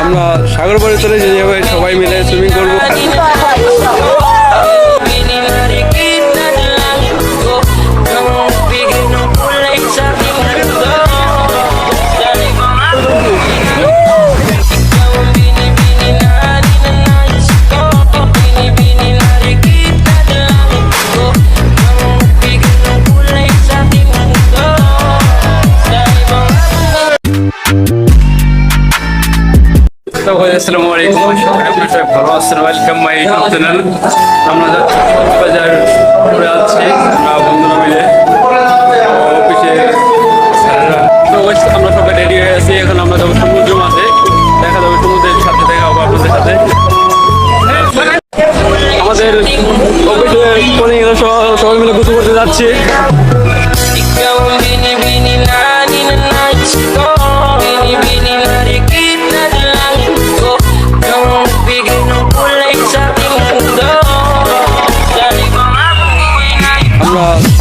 আমরা সাগর পাড়ে চলে যাবে সবাই মিলে সুইমিং করব। ভাই আসসালামু ভালো আছেন। ওয়েলকাম আমরা যাচ্ছি মিলে। অফিসে আমরা সবাই রেডি হয়ে আছি। এখন আমরা যাব সমুদ্র মাঝে দেখা যাবে সমুদ্রের দেখা হবে আপনাদের সাথে। আমাদের অফিসে সবাই মিলে গোসল করতে যাচ্ছি।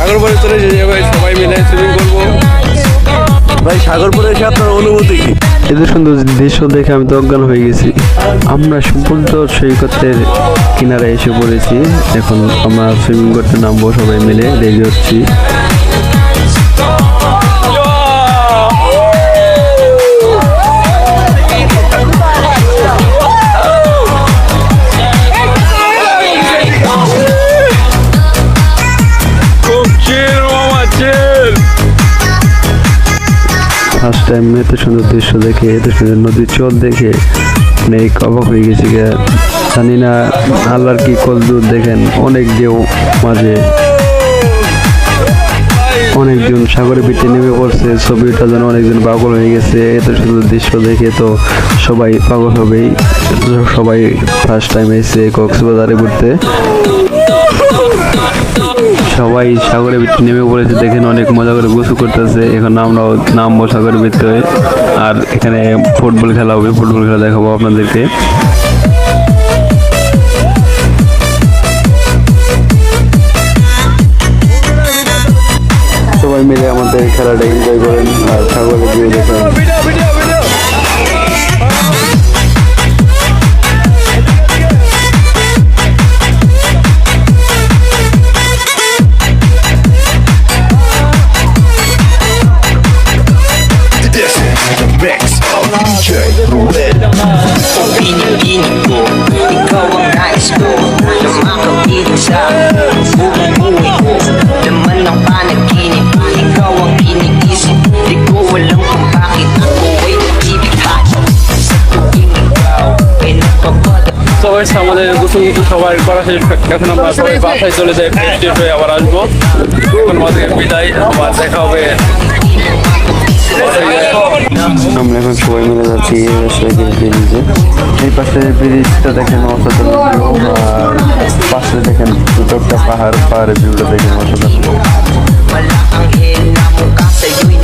আমরা সাগর পাড়ে চলে যাবে সবাই মিলে সুইমিং করব। ভাই সাগরপুরে এসে আপনার অনুভূতি কি? এত সুন্দর দৃশ্য দেখে আমি তো অজ্ঞান হয়ে গেছি। আমরা সম্পূর্ণ সৈকতের কিনারে এসে পড়েছি। এখন আমরা সুইমিং করতে নামবো সবাই মিলে রেডি হচ্ছি। টাইম এত সুন্দর দৃশ্য দেখে, এত সুন্দর নদীর চল দেখে অনেক অবাক হয়ে গেছি। জানি না আল্লাহর কি কলদূর দেখেন, অনেক ঢেউ মাঝে। অনেকজন সাগরে পিঠে নেমে পড়ছে, ছবিটা যেন অনেকজন পাগল হয়ে গেছে। এত সুন্দর দৃশ্য দেখে তো সবাই পাগল হবেই। সবাই ফার্স্ট টাইম এসে কক্সবাজারে ঘুরতে। সবাই সাগরে ভিতরে নেমে পড়েছে, দেখেন অনেক মজা করে গোসল করতেছে। এখন আমরাও নামবো সাগরের ভিতরে। আর এখানে ফুটবল খেলা হবে, ফুটবল খেলা দেখাবো আপনাদেরকে। সবাই মিলে আমাদের খেলাটা এনজয় করেন আর সাগরে ভিউ দেখেন। DJ Ruel Pinipinig ko Ikaw ang nais ko Na makapiling sa buong buhay ko Laman ng panaginip Ikaw ang iniisip Di ko alam kung bakit ako ay nag-ibigay Sa tuwing ikaw ay nagpapala সবাই আমাদের গোসল গোসল সবার করা শেষ এখন আমরা সবাই বাসায় চলে যাই ফ্রেশ হয়ে আবার আসবো এখন আমাদের বিদায় আবার দেখা হবে আমরা এখন সবাই মিলে যাচ্ছি রাজশাহীর ব্রিজে এই পাশে ব্রিজটা দেখেন অসাধারণ view, আর পাশে দেখেন ছোট একটা পাহাড় পাহাড়ের ভিউটা দেখেন অসাধারণ Wala kang hina mukha sa'yo'y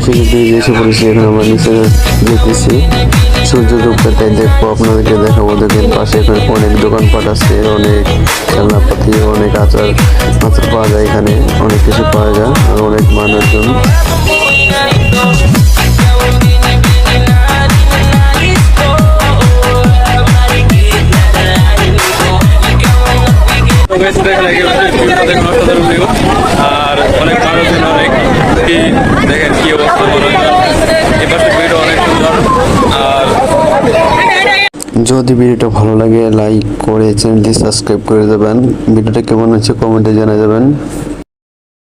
আমরা সেখানে এসে পড়েছি এখন আমরা নিচে যেতেছি সূর্য ডুবতে দেখব, আপনাদেরকে দেখাবো। দেখেন পাশে এখানে অনেক দোকানপাট আছে, অনেক খেলনাপাতি অনেক আচার আচার পাওয়া যায় এখানে, অনেক কিছু পাওয়া যায়, আর অনেক মানুষজন। buhay na ito Ikaw ang binibini na ninanais ko Marikit na langit ko Ikaw ang nagbigay তো guys, দেখা লাগে ভিউটা দেখুন অসাধারণ view। আর অনেক মানুষজন অনেক কি দেখেন কি অবস্থা মানুষজন এই পাশে ভিউটা অনেক সুন্দর আর যদি ভিডিওটা ভালো লাগে লাইক করে চ্যানেলটি সাবস্ক্রাইব করে দেবেন। ভিডিওটা কেমন হচ্ছে কমেন্টে জানিয়ে দেবেন।